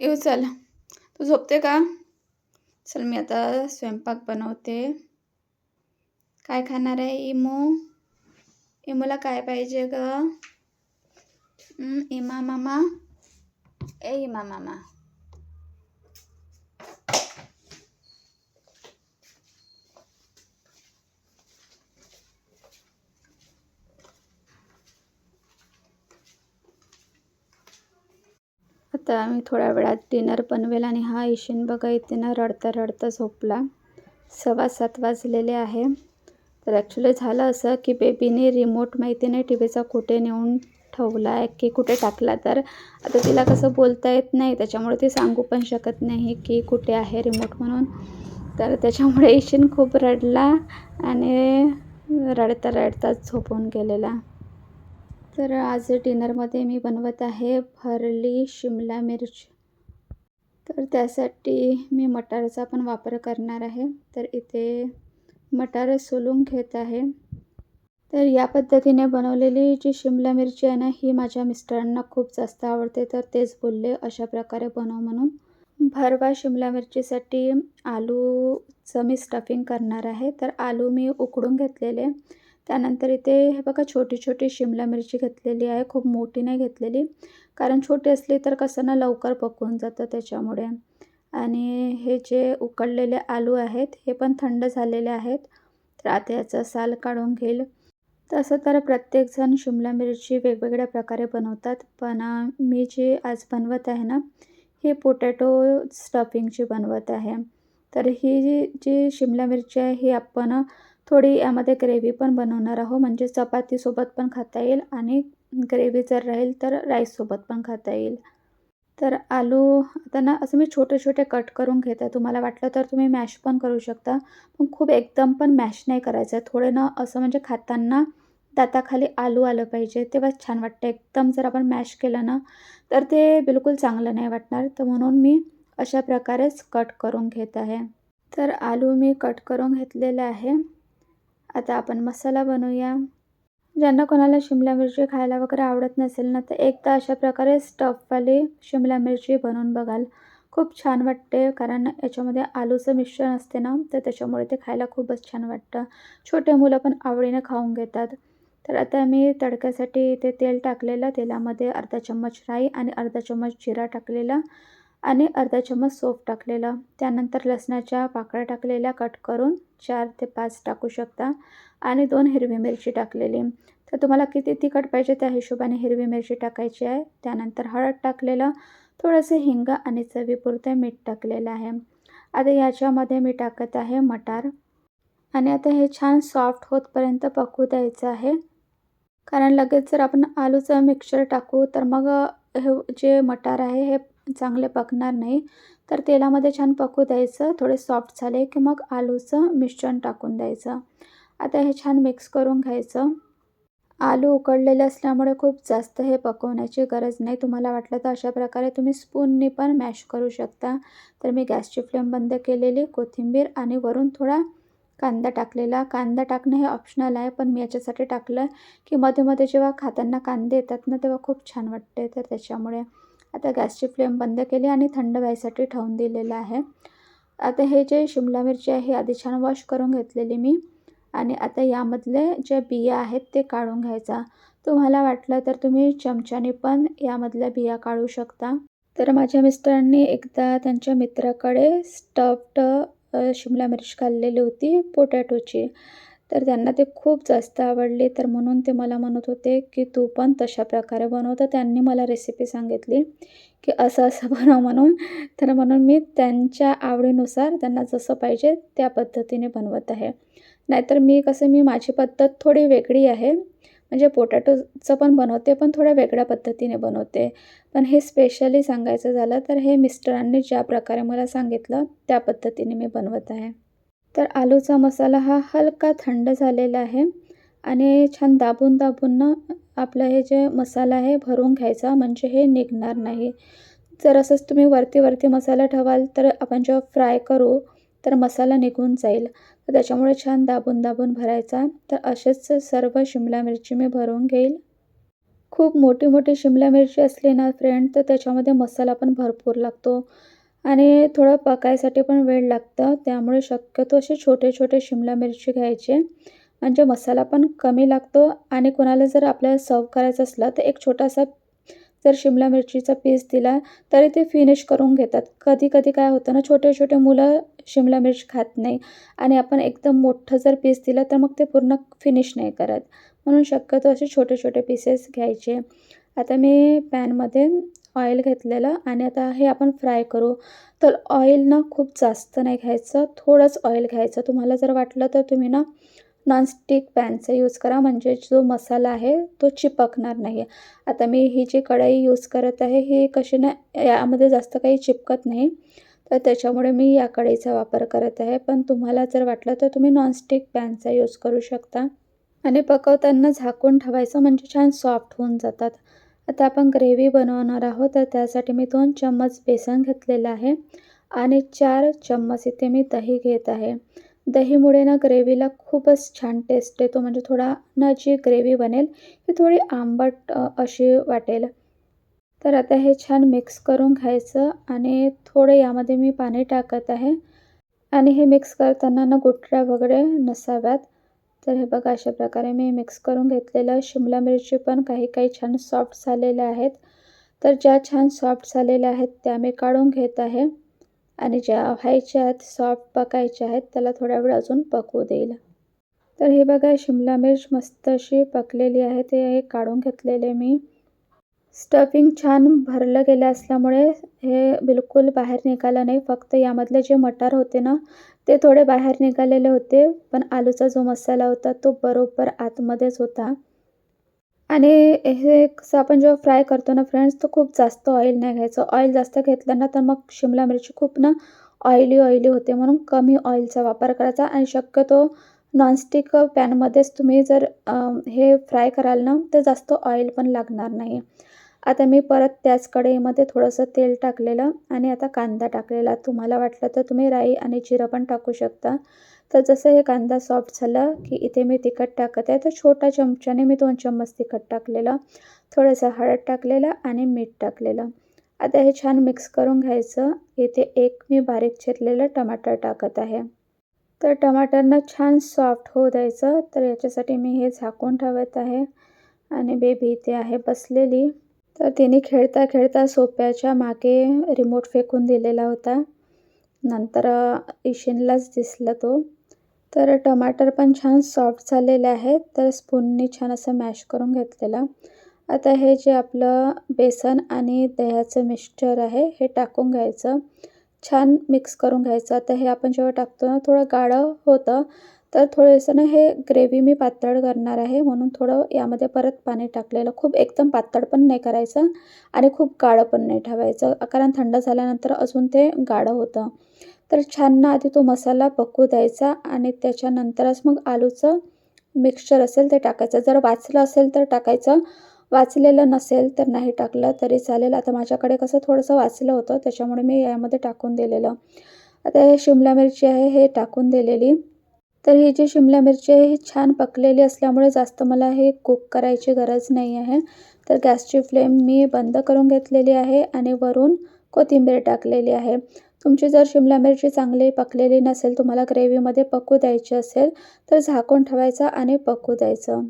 येऊ चल. तू झोपते का? चल मी आता स्वयंपाक बनवते. काय खाणार आहे इमू? इमोला काय पाहिजे ग? इमा मामा? ए इमा मामा. आता आम्ही थोड्या वेळात डिनर बनवेल आणि हा इशिन बघा इथे ना रडता रडता झोपला. सव्वा सात वाजलेले आहे. तर ॲक्च्युली झालं असं की बेबीने रिमोट माहिती नाही टी व्हीचा कुठे नेऊन ठेवला आहे की कुठे टाकला. तर आता तिला कसं बोलता येत नाही त्याच्यामुळे ती सांगू पण शकत नाही की कुठे आहे रिमोट म्हणून. तर त्याच्यामुळे इशिन खूप रडला आणि रडता रडताच झोपून गेलेला. तर आज डिनरमध्ये मी बनवत आहे भरली शिमला मिरच. तर त्यासाठी मी मटारचा पण वापर करणार आहे. तर इथे मटार सोलून घेत आहे. तर या पद्धतीने बनवलेली जी शिमला मिरची आहे ना ही माझ्या मिस्टरांना खूप जास्त आवडते. तर तेच बोलले अशा प्रकारे बनव म्हणून. भरवा शिमला मिरचीसाठी आलूचं मी स्टफिंग करणार आहे. तर आलू मी उकडून घेतलेले. त्यानंतर इथे हे बघा छोटी छोटी शिमला मिरची घेतलेली आहे. खूप मोठी नाही घेतलेली कारण छोटी असली तर कसं ना लवकर पकवून जातं त्याच्यामुळे. आणि हे जे उकडलेले आलू आहेत हे पण थंड झालेले आहेत. तर आता याचा साल काढून घेईल. तसं तर प्रत्येकजण शिमला मिरची वेगवेगळ्या प्रकारे बनवतात पण मी जी आज बनवत आहे ना ही पोटॅटो स्टफिंगची बनवत आहे. तर ही जी जी शिमला मिरची आहे ही आपण थोडी यामध्ये ग्रेव्ही पण बनवणार आहोत म्हणजे चपातीसोबत पण खाता येईल आणि ग्रेव्ही जर राहील तर राईससोबत पण खाता येईल. तर आलू आता ना असं मी छोटे छोटे कट करून घेत. आहे तुम्हाला वाटलं तर तुम्ही मॅश पण करू शकता. पण खूप एकदम पण मॅश नाही करायचं. आहे थोडे ना असं म्हणजे खाताना दाताखाली आलू आलं पाहिजे. तेव्हा छान वाटतं. एकदम जर आपण मॅश केलं ना तर ते बिलकुल चांगलं नाही वाटणार. तर म्हणून मी अशा प्रकारेच कट करून घेत आहे. तर आलू मी कट करून घेतलेले आहे. आता आपण मसाला बनवूया. ज्यांना कोणाला शिमला मिरची खायला वगैरे आवडत नसेल ना तर एकदा अशा प्रकारे स्टफवाली शिमला मिरची बनवून बघाल. खूप छान वाटते कारण याच्यामध्ये आलूचं मिश्रण असते ना तर त्याच्यामुळे ते खायला खूपच छान वाटतं. छोटे मुलं पण आवडीने खाऊन घेतात. तर आता मी तडक्यासाठी ते तेल टाकलेलं तेलामध्ये अर्धा चम्मच राई आणि अर्धा चम्मच जिरा टाकलेला. आणि अर्धा चम्मच सोप टाकलेलं. त्यानंतर लसणाच्या पाकळ्या टाकलेल्या कट करून चार ते पाच टाकू शकता. आणि दोन हिरवी मिरची टाकलेली. तर तुम्हाला किती तिखट पाहिजे त्या हिशोबाने हिरवी मिरची टाकायची आहे. त्यानंतर हळद टाकलेलं. थोडंसं हिंग आणि चवीपुरतं मीठ टाकलेलं आहे. आता याच्यामध्ये मी टाकत आहे मटार. आणि आता हे छान सॉफ्ट होतपर्यंत पकवू द्यायचं आहे. कारण लगेच जर आपण आलूचं मिक्सचर टाकू तर मग हे जे मटार आहे हे चांगले पकणार नाही. तर तेलामध्ये छान पकू द्यायचं थोडे सॉफ्ट झाले की मग आलूचं मिश्रण टाकून द्यायचं. आता हे छान मिक्स करून घ्यायचं. आलू उकडलेले असल्यामुळे खूप जास्त हे पकवण्याची गरज नाही. तुम्हाला वाटलं तर अशा प्रकारे तुम्ही स्पूननी पण मॅश करू शकता. तर मी गॅसची फ्लेम बंद केलेली कोथिंबीर आणि वरून थोडा कांदा टाकलेला. कांदा टाकणं हे ऑप्शनल आहे पण मी याच्यासाठी टाकलं की मध्ये मध्ये जेव्हा खाताना कांदे येतात ना तेव्हा खूप छान वाटते. तर त्याच्यामुळे आता गॅसची फ्लेम बंद केली आणि थंड व्हायसाठी ठेवून दिलेलं आहे. आता हे जे शिमला मिरची आहे आधी छान वॉश करून घेतलेली मी. आणि आता यामधले ज्या बिया आहेत ते काढून घ्यायचा. तुम्हाला वाटलं तर तुम्ही चमच्याने पण यामधल्या बिया काढू शकता. तर माझ्या मिस्टरांनी एकदा त्यांच्या मित्राकडे स्टफ्ड शिमला मिरची खाल्लेली होती पोटॅटोची. तर त्यांना ते खूप जास्त आवडली. तर म्हणून ते मला म्हणत होते की तू पण तशा प्रकारे बनव. तर त्यांनी मला रेसिपी सांगितली की असं असं बनव म्हणून. तर म्हणून मी त्यांच्या आवडीनुसार त्यांना जसं पाहिजे त्या पद्धतीने बनवत आहे. नाहीतर मी कसं मी माझी पद्धत थोडी वेगळी आहे. म्हणजे पोटॅटोचं पण बनवते पण थोड्या वेगळ्या पद्धतीने बनवते. पण हे स्पेशली सांगायचं झालं तर हे मिस्टरांनी ज्या प्रकारे मला सांगितलं त्या पद्धतीने मी बनवत आहे. तर आलूचा मसाला हा हलका थंड झालेला आहे. आणि छान दाबून दाबून ना आपलं हे जे मसाला आहे भरून घ्यायचा म्हणजे हे निघणार नाही. जर असंच तुम्ही वरती वरती मसाला ठेवाल तर आपण जेव्हा फ्राय करू तर मसाला निघून जाईल. तर त्याच्यामुळे छान दाबून दाबून भरायचा. तर असेच सर्व शिमला मिरची मी भरून घेईल. खूप मोठी मोठी शिमला मिरची असली ना फ्रेंड तर त्याच्यामध्ये मसाला पण भरपूर लागतो. आणि थोडं पकायसाठी पण वेळ लागतं. त्यामुळे शक्यतो असे छोटे छोटे शिमला मिरची घ्यायचे. म्हणजे मसाला पण कमी लागतो आणि कोणाला जर आपल्याला सर्व करायचं असलं तर एक छोटासा जर शिमला मिरचीचा पीस दिला तरी ते फिनिश करून घेतात. कधी कधी काय होतं ना छोटे छोटे मुलं शिमला मिर्च खात नाही. आणि आपण एकदम मोठं जर पीस दिलं तर मग ते पूर्ण फिनिश नाही करत. म्हणून शक्यतो असे छोटे छोटे पीसेस घ्यायचे. आता मी पॅनमध्ये ऑइल घेतलेलं आणि आता हे आपण फ्राय करू. तर ऑइल ना खूप जास्त नाही घ्यायचं थोडंच ऑइल घ्यायचं. तुम्हाला जर वाटलं तर तुम्ही ना नॉनस्टिक पॅनचा यूज करा. म्हणजे जो मसाला आहे तो चिपकणार नाही आता मी ही जी कढाई यूज करत आहे ही कशी ना यामध्ये जास्त काही चिपकत नाही. तर त्याच्यामुळे मी या कढईचा वापर करत आहे. पण तुम्हाला जर वाटलं तर तुम्ही नॉनस्टिक पॅनचा यूज करू शकता. आणि पकवताना झाकून ठेवायचं. म्हणजे छान सॉफ्ट होऊन जातात. आता आपण ग्रेव्ही बनवणार आहोत तर त्यासाठी मी दोन चम्मच बेसन घेतलेलं आहे आणि चार चम्मच इथे मी दही घेत आहे. दहीमुळे ना ग्रेव्हीला खूपच छान टेस्ट येतो म्हणजे थोडा ना जी ग्रेव्ही बनेल ती थोडी आंबट अशी वाटेल. तर आता हे छान मिक्स करून घ्यायचं आणि थोडं यामध्ये मी पाणी टाकत आहे. आणि हे मिक्स करताना ना गुटऱ्या वगैरे नसाव्यात. तर हे बघा अशा प्रकारे मी मिक्स करून घेतलेलं शिमला मिरची पण काही काही छान सॉफ्ट झालेल्या आहेत. तर ज्या छान सॉफ्ट झालेल्या आहेत त्या मी काढून घेत आहे. आणि ज्या व्हायच्या आहेत सॉफ्ट पकायच्या आहेत त्याला थोड्या वेळ अजून पकवू देईल. तर हे बघा शिमला मिर्च मस्त अशी पकलेली आहे ते हे काढून घेतलेले मी. स्टफिंग छान भरलं गेलं असल्यामुळे हे बिलकुल बाहेर निघालं नाही. फक्त यामधले जे मटार होते ना ते थोडे बाहेर निघालेले होते पण आलूचा जो मसाला होता तो बरोबर आतमध्येच होता. आणि हे आपण जेव्हा फ्राय करतो ना फ्रेंड्स तर खूप जास्त ऑइल नाही घ्यायचं. ऑइल जास्त घेतलं ना तर मग शिमला मिरची खूप ना ऑइली ऑइली होते. म्हणून कमी ऑइलचा वापर करायचा. आणि शक्यतो नॉनस्टिक पॅनमध्येच तुम्ही जर हे फ्राय कराल ना तर जास्त ऑइल पण लागणार नाही आता मी परत त्याच कढईमध्ये थोडंसं तेल टाकलेलं आणि आता कांदा टाकलेला. तुम्हाला वाटलं तर तुम्ही राई आणि जिरं पण टाकू शकता. तर जसं हे कांदा सॉफ्ट झालं की इथे मी तिखट टाकत आहे. तर छोट्या चमच्याने मी दोन चम्मच तिखट टाकलेलं. थोडंसं हळद टाकलेलं आणि मीठ टाकलेलं. आता हे छान मिक्स करून घ्यायचं. इथे एक मी बारीक चिरलेलं टमाटर टाकत आहे. तर टमाटरनं छान सॉफ्ट होऊ द्यायचं. तर याच्यासाठी मी हे झाकून ठेवत आहे. आणि बेबी इथे आहे बसलेली. तर तिने खेळता खेळता सोप्याच्या मागे रिमोट फेकून दिलेला होता. नंतर इशिनलाच दिसला तो. तर टमाटर पण छान सॉफ्ट झालेले आहेत. तर स्पूननी छान असं मॅश करून घेतलेलं. आता हे जे आपलं बेसन आणि दह्याचं मिक्सचर आहे हे टाकून घ्यायचं. छान मिक्स करून घ्यायचं. आता हे आपण जेव्हा टाकतो ना थोडं गाढं होतं. तर थोडंसं ना हे ग्रेव्ही मी पातळ करणार आहे. म्हणून थोडं यामध्ये परत पाणी टाकलेलं. खूप एकदम पातळ पण नाही करायचं आणि खूप गाळं पण नाही ठेवायचं. कारण थंड झाल्यानंतर अजून ते गाढं होतं. तर छान ना आधी तो मसाला पकू द्यायचा आणि त्याच्यानंतरच मग आलूचं मिक्सचर असेल ते टाकायचं. जर वाचलं असेल तर टाकायचं. वाचलेलं नसेल तर नाही टाकलं तरी चालेल. आता माझ्याकडे कसं थोडंसं वाचलं होतं त्याच्यामुळे मी यामध्ये टाकून दिलेलं. आता हे शिमला मिरची आहे हे टाकून दिलेली. तर ही जी शिमला मिरची आहे ही छान पकलेली असल्यामुळे जास्त मला हे कुक करायची गरज नाही आहे. तर गॅसची फ्लेम मी बंद करून घेतलेली आहे आणि वरून कोथिंबीर टाकलेली आहे. तुमची जर शिमला मिरची चांगली पकलेली नसेल तुम्हाला ग्रेव्हीमध्ये पकू द्यायची असेल तर झाकून ठेवायचं आणि पकू द्यायचं.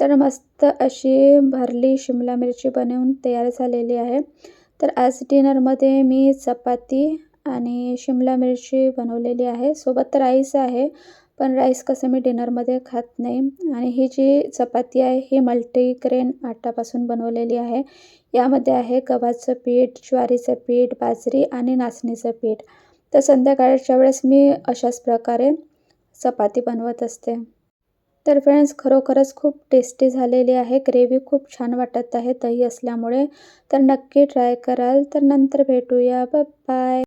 तर मस्त अशी भरली शिमला मिरची बनवून तयार झालेली आहे. तर आज डिनरमध्ये मी चपाती आणि शिमला मिरची बनवलेली आहे. सोबत राईस आहे. पण राईस कसं मी डिनरमध्ये खात नाही. आणि ही जी चपाती आहे ही मल्टीग्रेन आटापासून बनवलेली आहे. यामध्ये आहे गव्हाचं पीठ ज्वारीचं पीठ बाजरी आणि नाचणीचं पीठ. तर संध्याकाळच्या वेळेस मी अशाच प्रकारे चपाती बनवत असते. तर फ्रेंड्स खरोखरच खूप टेस्टी झालेली आहे. ग्रेव्ही खूप छान वाटत आहे दही असल्यामुळे. तर नक्की ट्राय कराल. तर नंतर भेटूया. बाय